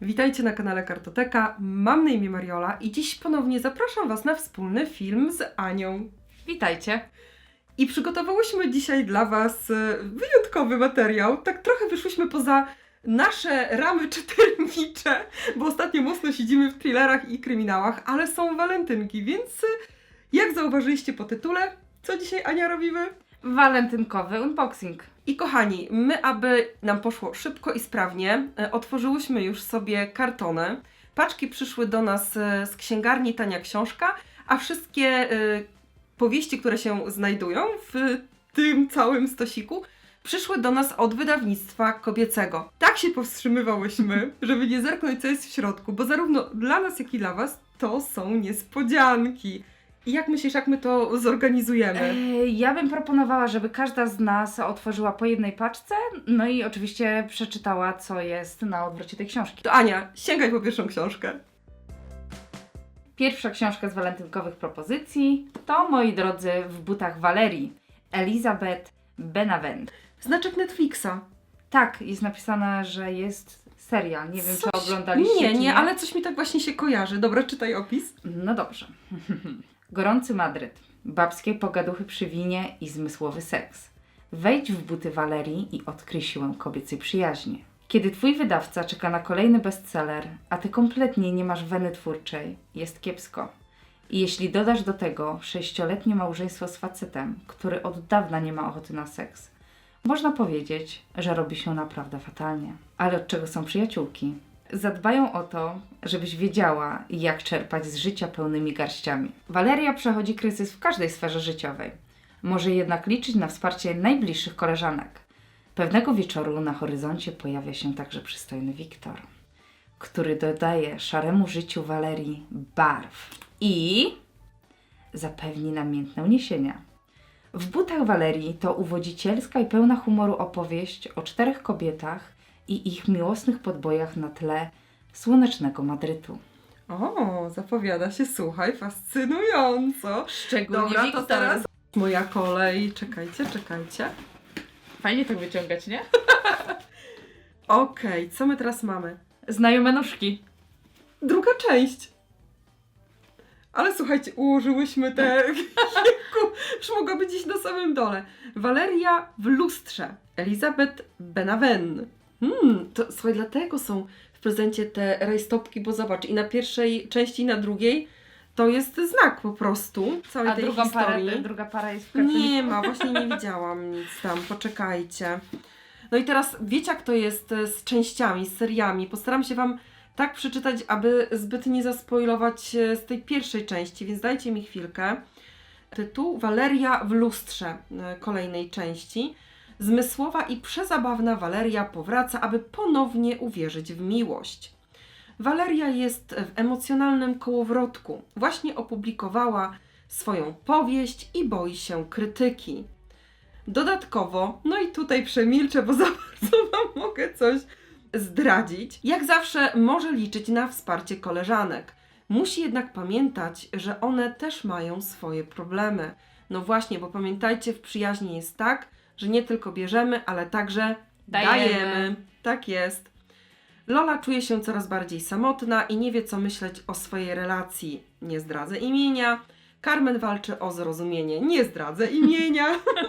Witajcie na kanale Kartoteka. Mam na imię Mariola i dziś ponownie zapraszam Was na wspólny film z Anią. Witajcie. I przygotowałyśmy dzisiaj dla Was e, wyjątkowy materiał. Tak trochę wyszłyśmy poza nasze ramy czytelnicze, bo ostatnio mocno siedzimy w thrillerach i kryminałach, ale są walentynki, więc e, jak zauważyliście po tytule, co dzisiaj Ania robimy? Walentynkowy unboxing. I kochani, my, aby nam poszło szybko i sprawnie, e, otworzyłyśmy już sobie kartony. Paczki przyszły do nas e, z księgarni Tania Książka, a wszystkie e, powieści, które się znajdują w tym całym stosiku, przyszły do nas od wydawnictwa kobiecego. Tak się powstrzymywałyśmy, żeby nie zerknąć, co jest w środku, bo zarówno dla nas, jak i dla Was to są niespodzianki. I jak myślisz, jak my to zorganizujemy? E, Ja bym proponowała, żeby każda z nas otworzyła po jednej paczce, no i oczywiście przeczytała, co jest na odwrocie tej książki. To Ania, sięgaj po pierwszą książkę. Pierwsza książka z walentynkowych propozycji to, moi drodzy, w butach Walerii, Elizabeth Benavent. Znaczek Netflixa. Tak, jest napisane, że jest serial. Nie wiem, Coś- czy oglądaliście. Nie, czy nie, ale coś mi tak właśnie się kojarzy. Dobra, czytaj opis. No dobrze. Gorący Madryt, babskie pogaduchy przy winie i zmysłowy seks. Wejdź w buty Walerii i odkryj siłę kobiecej przyjaźni. Kiedy twój wydawca czeka na kolejny bestseller, a ty kompletnie nie masz weny twórczej, jest kiepsko. I jeśli dodasz do tego sześcioletnie małżeństwo z facetem, który od dawna nie ma ochoty na seks, można powiedzieć, że robi się naprawdę fatalnie. Ale od czego są przyjaciółki? Zadbają o to, żebyś wiedziała, jak czerpać z życia pełnymi garściami. Waleria przechodzi kryzys w każdej sferze życiowej. Może jednak liczyć na wsparcie najbliższych koleżanek. Pewnego wieczoru na horyzoncie pojawia się także przystojny Wiktor, który dodaje szaremu życiu Walerii barw i zapewni namiętne uniesienia. W butach Walerii to uwodzicielska i pełna humoru opowieść o czterech kobietach i ich miłosnych podbojach na tle słonecznego Madrytu. O, zapowiada się, słuchaj, fascynująco. Szczególnie Dobra, to teraz moja kolej. Czekajcie, czekajcie. Fajnie tak wyciągać, nie? Okej, co my teraz mamy? Znajome nóżki. Druga część. Ale słuchajcie, ułożyłyśmy te... Jejku, Już mogła być gdzieś na samym dole. Waleria w lustrze. Elizabeth Benaven. Hmm, to słuchaj, dlatego są w prezencie te rajstopki, bo zobacz, i na pierwszej części, i na drugiej to jest znak po prostu całej A tej drugą historii. parę, druga para jest w kartonie. Nie ma, właśnie nie widziałam nic tam, poczekajcie. No i teraz wiecie jak to jest e, z częściami, z seriami. Postaram się Wam tak przeczytać, aby zbyt nie zaspoilować e, z tej pierwszej części, więc dajcie mi chwilkę. Tytuł Waleria w lustrze e, kolejnej części. Zmysłowa i przezabawna Waleria powraca, aby ponownie uwierzyć w miłość. Waleria jest w emocjonalnym kołowrotku. Właśnie opublikowała swoją powieść i boi się krytyki. Dodatkowo, no i tutaj przemilczę, bo za bardzo Wam mogę coś zdradzić. Jak zawsze może liczyć na wsparcie koleżanek. Musi jednak pamiętać, że one też mają swoje problemy. No właśnie, bo pamiętajcie, w przyjaźni jest tak, że nie tylko bierzemy, ale także Dajemy. dajemy. Tak jest. Lola czuje się coraz bardziej samotna i nie wie, co myśleć o swojej relacji. Nie zdradzę imienia. Carmen walczy o zrozumienie. Nie zdradzę imienia.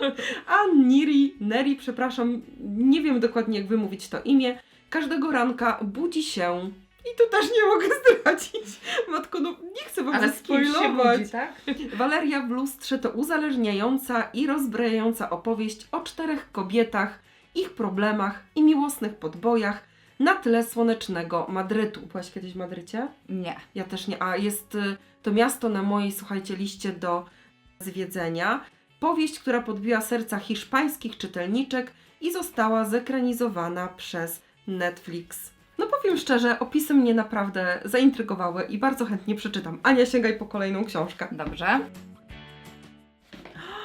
A Niri, Neri, przepraszam, nie wiem dokładnie, jak wymówić to imię. Każdego ranka budzi się. I tu też nie mogę zdradzić. Matko, no nie chcę wam Ale zaspoilować. budzi, tak? Waleria w lustrze to uzależniająca i rozbrajająca opowieść o czterech kobietach, ich problemach i miłosnych podbojach na tle słonecznego Madrytu. Byłaś kiedyś w Madrycie? Nie. Ja też nie. A jest y, to miasto na mojej, słuchajcie, liście do zwiedzenia. Powieść, która podbiła serca hiszpańskich czytelniczek i została zekranizowana przez Netflix. Powiem szczerze, opisy mnie naprawdę zaintrygowały i bardzo chętnie przeczytam. Ania, sięgaj po kolejną książkę. Dobrze.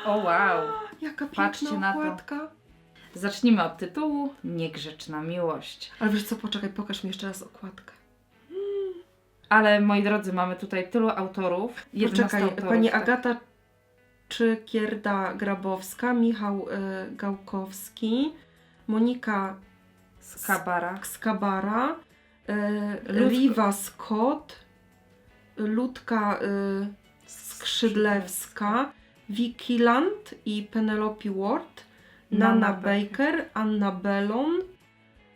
O wow. Jaka Patrzcie piękna na to. okładka. Zacznijmy od tytułu Niegrzeczna miłość. Ale wiesz co, poczekaj, pokaż mi jeszcze raz okładkę. Ale moi drodzy, mamy tutaj tylu autorów. 11 Poczekaj, autorów, pani tak. Agata Czykierda-Grabowska, Michał y, Gałkowski, Monika Skabara. Skabara, e, Riva Scott, Ludka e, Skrzydlewska, Vicky Land i Penelope Ward, Nana, Nana Baker, Anna Bellon,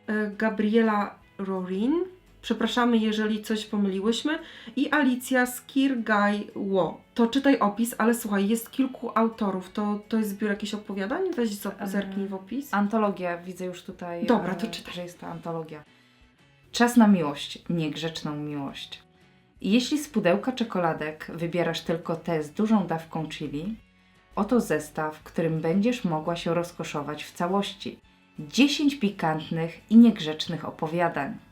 e, Gabriela Rorin, przepraszamy jeżeli coś pomyliłyśmy, i Alicja Skirgaj-Ło. To czytaj opis, ale słuchaj, jest kilku autorów. To, to jest zbiór jakichś opowiadań? Weź zerknij w opis. Antologia, widzę już tutaj, Dobra, e, to czytaj. że jest to antologia. Czas na miłość, niegrzeczną miłość. Jeśli z pudełka czekoladek wybierasz tylko te z dużą dawką chili, oto zestaw, którym będziesz mogła się rozkoszować w całości. 10 pikantnych i niegrzecznych opowiadań.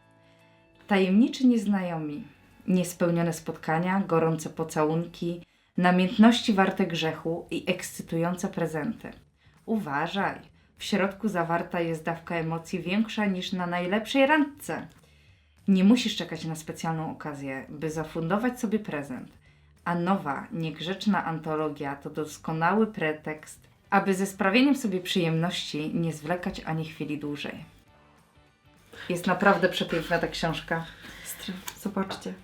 Tajemniczy nieznajomi, niespełnione spotkania, gorące pocałunki, namiętności warte grzechu i ekscytujące prezenty. Uważaj, w środku zawarta jest dawka emocji większa niż na najlepszej randce. Nie musisz czekać na specjalną okazję, by zafundować sobie prezent. A nowa, niegrzeczna antologia to doskonały pretekst, aby ze sprawieniem sobie przyjemności nie zwlekać ani chwili dłużej. Jest naprawdę przepiękna ta książka. Zobaczcie.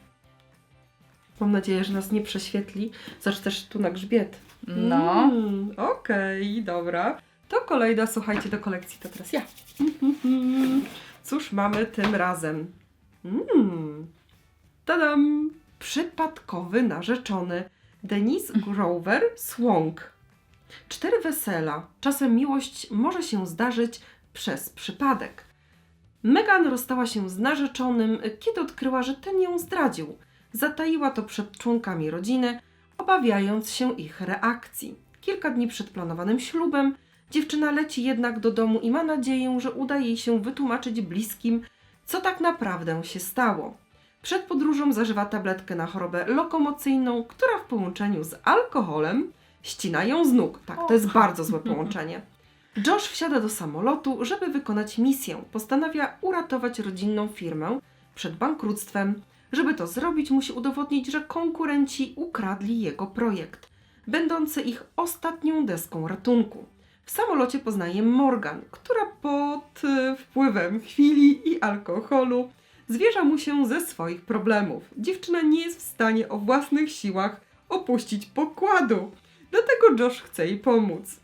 Mam nadzieję, że nas nie prześwietli. Zacz też tu na grzbiet. No, Mm, Okej, dobra. To kolejna, słuchajcie, do kolekcji to teraz ja. Cóż mamy tym razem? Mm. Tadam! Przypadkowy narzeczony. Denise Grover Swank. Cztery wesela. Czasem miłość może się zdarzyć przez przypadek. Megan rozstała się z narzeczonym, kiedy odkryła, że ten ją zdradził. Zataiła to przed członkami rodziny, obawiając się ich reakcji. Kilka dni przed planowanym ślubem dziewczyna leci jednak do domu i ma nadzieję, że uda jej się wytłumaczyć bliskim, co tak naprawdę się stało. Przed podróżą zażywa tabletkę na chorobę lokomocyjną, która w połączeniu z alkoholem ścina ją z nóg. Tak, to jest bardzo złe połączenie. Josh wsiada do samolotu, żeby wykonać misję. Postanawia uratować rodzinną firmę przed bankructwem. Żeby to zrobić, musi udowodnić, że konkurenci ukradli jego projekt, będący ich ostatnią deską ratunku. W samolocie poznaje Morgan, która pod e, wpływem chwili i alkoholu zwierza mu się ze swoich problemów. Dziewczyna nie jest w stanie o własnych siłach opuścić pokładu. Dlatego Josh chce jej pomóc.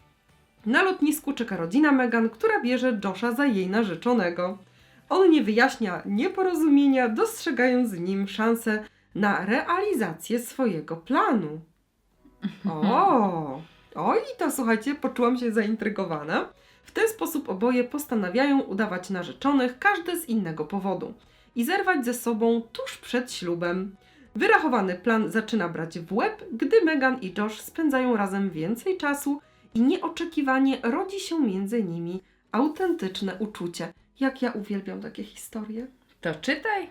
Na lotnisku czeka rodzina Megan, która bierze Josha za jej narzeczonego. On nie wyjaśnia nieporozumienia, dostrzegając w nim szansę na realizację swojego planu. O, oj, to słuchajcie, poczułam się zaintrygowana. W ten sposób oboje postanawiają udawać narzeczonych, każdy z innego powodu, i zerwać ze sobą tuż przed ślubem. Wyrachowany plan zaczyna brać w łeb, gdy Megan i Josh spędzają razem więcej czasu i nieoczekiwanie rodzi się między nimi autentyczne uczucie. Jak ja uwielbiam takie historie. to czytaj.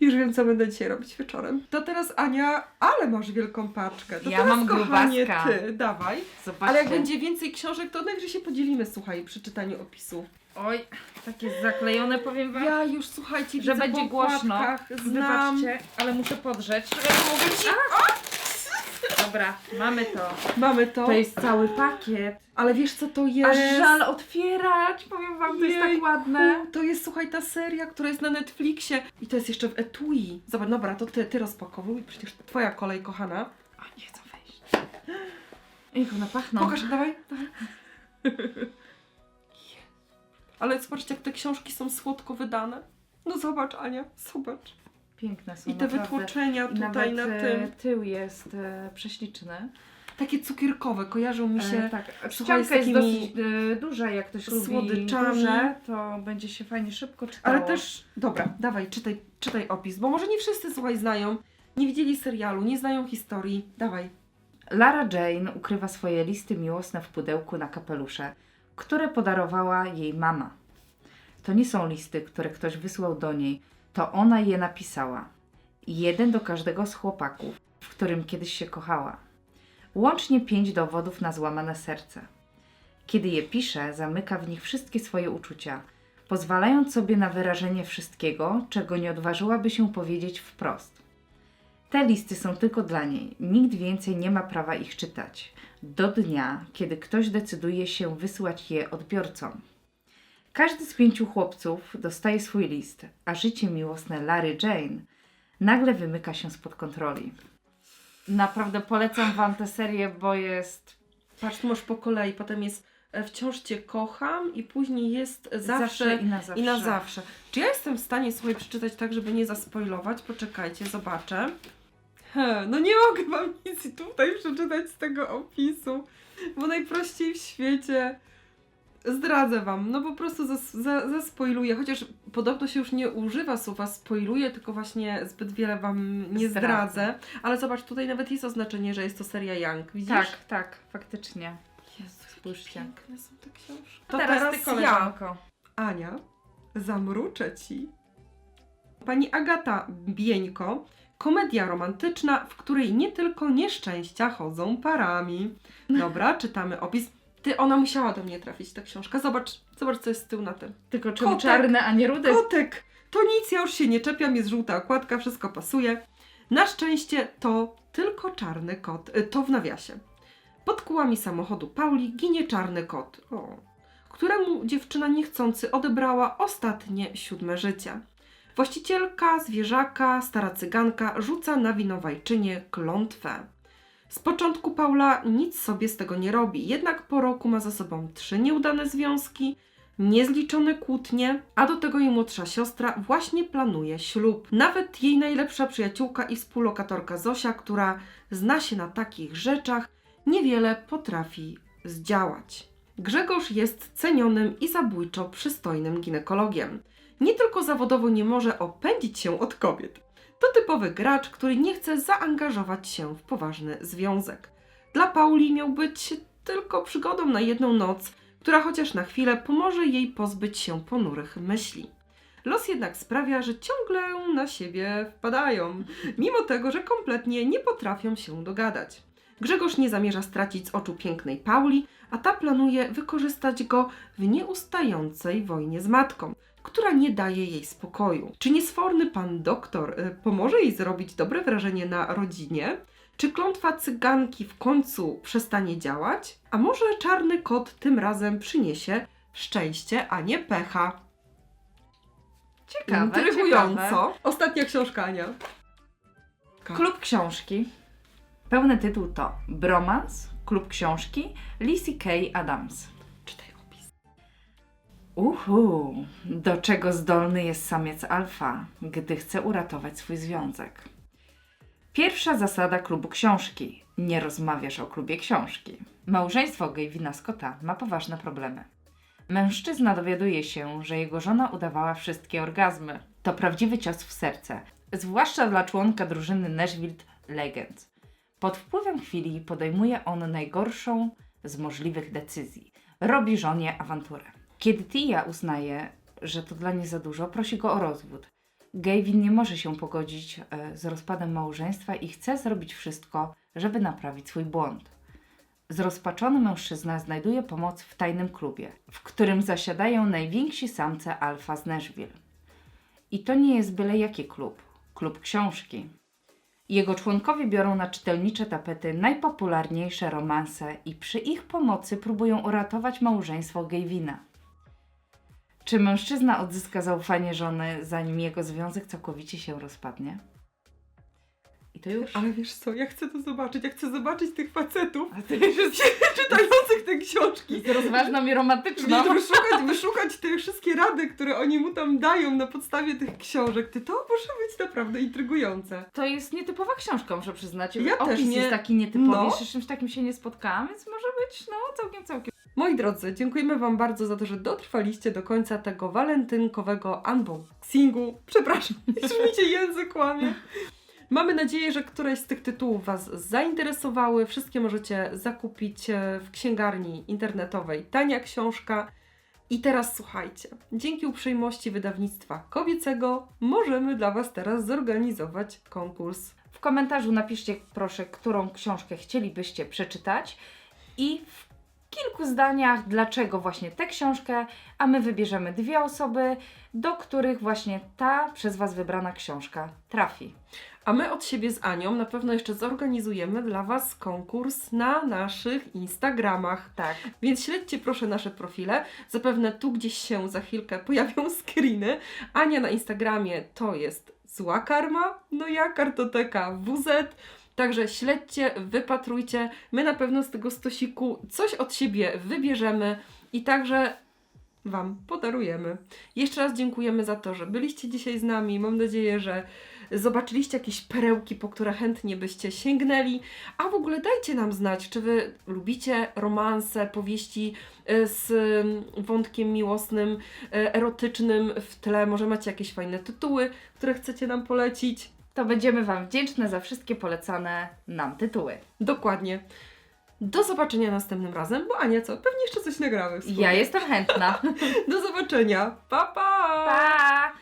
Już wiem, co będę dzisiaj robić wieczorem. To teraz Ania, ale masz wielką paczkę. To Ja teraz, mam kochanie, grubaska. ty, dawaj. Zobaczcie. Ale jak będzie więcej książek, to najwyżej się podzielimy, słuchaj, przy czytaniu opisu. Oj, takie zaklejone powiem wam. Ja już, słuchajcie, że będzie po głośno. Znam. Wybaczcie, ale muszę podrzeć. Mogę ci... Dobra, mamy to. Mamy to. To jest cały pakiet. Ale wiesz, co to jest? Aż żal otwierać, powiem wam, to jest tak Jejku, ładne. To jest, słuchaj, ta seria, która jest na Netflixie. I to jest jeszcze w etui. Zobacz, dobra, to ty, ty rozpakowuj. Przecież twoja kolej, kochana. A nie chcę wejść. Jak one pachną. Pokaż, dawaj, dawaj. Ale zobaczcie, jak te książki są słodko wydane. No zobacz, Ania, zobacz. Piękne są I te naprawdę. wytłoczenia I tutaj nawet na e, tym. tył jest e, prześliczny. Takie cukierkowe, kojarzą mi się. E, tak, słuchaj, z ścianka jest takimi dosyć e, duża, jak ktoś lubi słodyczami. duże, to będzie się fajnie szybko czytało. Ale też, dobra, dawaj, czytaj, czytaj opis, bo może nie wszyscy, słuchaj, znają, nie widzieli serialu, nie znają historii. Dawaj. Lara Jane ukrywa swoje listy miłosne w pudełku na kapelusze, które podarowała jej mama. To nie są listy, które ktoś wysłał do niej, to ona je napisała. Jeden do każdego z chłopaków, w którym kiedyś się kochała. Łącznie pięć dowodów na złamane serce. Kiedy je pisze, zamyka w nich wszystkie swoje uczucia, pozwalając sobie na wyrażenie wszystkiego, czego nie odważyłaby się powiedzieć wprost. Te listy są tylko dla niej. Nikt więcej nie ma prawa ich czytać. Do dnia, kiedy ktoś decyduje się wysłać je odbiorcom. Każdy z pięciu chłopców dostaje swój list, a życie miłosne Larry Jane nagle wymyka się spod kontroli. Naprawdę polecam Wam tę serię, bo jest Patrz, masz po kolei, potem jest e, wciąż Cię kocham i później jest zawsze, i na zawsze. i na zawsze. Czy ja jestem w stanie sobie przeczytać tak, żeby nie zaspoilować? Poczekajcie, zobaczę. He, no nie mogę Wam nic tutaj przeczytać z tego opisu, bo najprościej w świecie zdradzę Wam, no po prostu zas, za, zaspoiluję, chociaż podobno się już nie używa słowa spoiluję, tylko właśnie zbyt wiele Wam nie Zdradzę. zdradzę. Ale zobacz, tutaj nawet jest oznaczenie, że jest to seria Young, widzisz? Tak, tak, faktycznie. Jezu, Spójrzcie. piękne są te książki. To teraz, teraz, ty, ja, koleżanko. Ania, zamruczę Ci. Pani Agata Bieńko, komedia romantyczna, w której nie tylko nieszczęścia chodzą parami. Dobra, czytamy opis. Ty, ona musiała do mnie trafić, ta książka. Zobacz, zobacz co jest z tyłu na tym. Tylko czemu Kotek. czarne, a nie rude? Kotek! To nic, ja już się nie czepiam, jest żółta okładka, wszystko pasuje. Na szczęście to tylko czarny kot, y, to w nawiasie. Pod kółami samochodu Pauli ginie czarny kot, o, któremu dziewczyna niechcący odebrała ostatnie siódme życie. Właścicielka zwierzaka, stara cyganka, rzuca na winowajczynię klątwę. Z początku Paula nic sobie z tego nie robi, jednak po roku ma za sobą trzy nieudane związki, niezliczone kłótnie, a do tego jej młodsza siostra właśnie planuje ślub. Nawet jej najlepsza przyjaciółka i współlokatorka Zosia, która zna się na takich rzeczach, niewiele potrafi zdziałać. Grzegorz jest cenionym i zabójczo przystojnym ginekologiem. Nie tylko zawodowo nie może opędzić się od kobiet. To typowy gracz, który nie chce zaangażować się w poważny związek. Dla Pauli miał być tylko przygodą na jedną noc, która chociaż na chwilę pomoże jej pozbyć się ponurych myśli. Los jednak sprawia, że ciągle na siebie wpadają, mimo tego, że kompletnie nie potrafią się dogadać. Grzegorz nie zamierza stracić z oczu pięknej Pauli, a ta planuje wykorzystać go w nieustającej wojnie z matką, która nie daje jej spokoju. Czy niesforny pan doktor y, pomoże jej zrobić dobre wrażenie na rodzinie? Czy klątwa cyganki w końcu przestanie działać? A może czarny kot tym razem przyniesie szczęście, a nie pecha? Ciekawe, Intrygująco. ciekawe. Ostatnia książka, Ania. Klub książki. Pełny tytuł to Bromance, klub książki Lizzie K. Adams. Uhu, do czego zdolny jest samiec alfa, gdy chce uratować swój związek. Pierwsza zasada klubu książki. Nie rozmawiasz o klubie książki. Małżeństwo Gavina Scotta ma poważne problemy. Mężczyzna dowiaduje się, że jego żona udawała wszystkie orgazmy. To prawdziwy cios w serce, zwłaszcza dla członka drużyny Nashville Legends. Pod wpływem chwili podejmuje on najgorszą z możliwych decyzji. Robi żonie awanturę. Kiedy Tia uznaje, że to dla niej za dużo, prosi go o rozwód. Gavin nie może się pogodzić e, z rozpadem małżeństwa i chce zrobić wszystko, żeby naprawić swój błąd. Zrozpaczony mężczyzna znajduje pomoc w tajnym klubie, w którym zasiadają najwięksi samce alfa z Nashville. I to nie jest byle jaki klub klub książki. Jego członkowie biorą na czytelnicze tapety najpopularniejsze romanse i przy ich pomocy próbują uratować małżeństwo Gavina. Czy mężczyzna odzyska zaufanie żony, zanim jego związek całkowicie się rozpadnie? I to już. Ale wiesz co, ja chcę to zobaczyć, ja chcę zobaczyć tych facetów A ty już czytających te książki. jest rozważną i romantyczną. Wiesz, wyszukać, wyszukać te wszystkie rady, które oni mu tam dają na podstawie tych książek. Ty to może być naprawdę intrygujące. To jest nietypowa książka, muszę przyznać. Ja Opis też nie- jest taki nietypowy, no. jeszcze z czymś takim się nie spotkałam, więc może być no całkiem, całkiem. Moi drodzy, dziękujemy Wam bardzo za to, że dotrwaliście do końca tego walentynkowego unboxingu. Przepraszam, już mi się język łamie. Mamy nadzieję, że któreś z tych tytułów Was zainteresowały. Wszystkie możecie zakupić e, w księgarni internetowej Tania Książka. I teraz słuchajcie, dzięki uprzejmości wydawnictwa kobiecego możemy dla Was teraz zorganizować konkurs. W komentarzu napiszcie proszę, którą książkę chcielibyście przeczytać i w kilku zdaniach, dlaczego właśnie tę książkę, a my wybierzemy dwie osoby, do których właśnie ta przez Was wybrana książka trafi. A my od siebie z Anią na pewno jeszcze zorganizujemy dla Was konkurs na naszych Instagramach. Tak. Więc śledźcie proszę nasze profile. Zapewne tu gdzieś się za chwilkę pojawią screeny. Ania na Instagramie to jest zła karma, no ja kartoteka WZ. Także śledźcie, wypatrujcie. My na pewno z tego stosiku coś od siebie wybierzemy i także Wam podarujemy. Jeszcze raz dziękujemy za to, że byliście dzisiaj z nami. Mam nadzieję, że zobaczyliście jakieś perełki, po które chętnie byście sięgnęli. A w ogóle dajcie nam znać, czy Wy lubicie romanse, powieści e, z mm, wątkiem miłosnym, e, erotycznym w tle. Może macie jakieś fajne tytuły, które chcecie nam polecić. To będziemy Wam wdzięczne za wszystkie polecane nam tytuły. Dokładnie. Do zobaczenia następnym razem, bo Ania co? Pewnie jeszcze coś nagrały. wspólnie. Ja jestem chętna. Do zobaczenia. Pa, pa! Pa!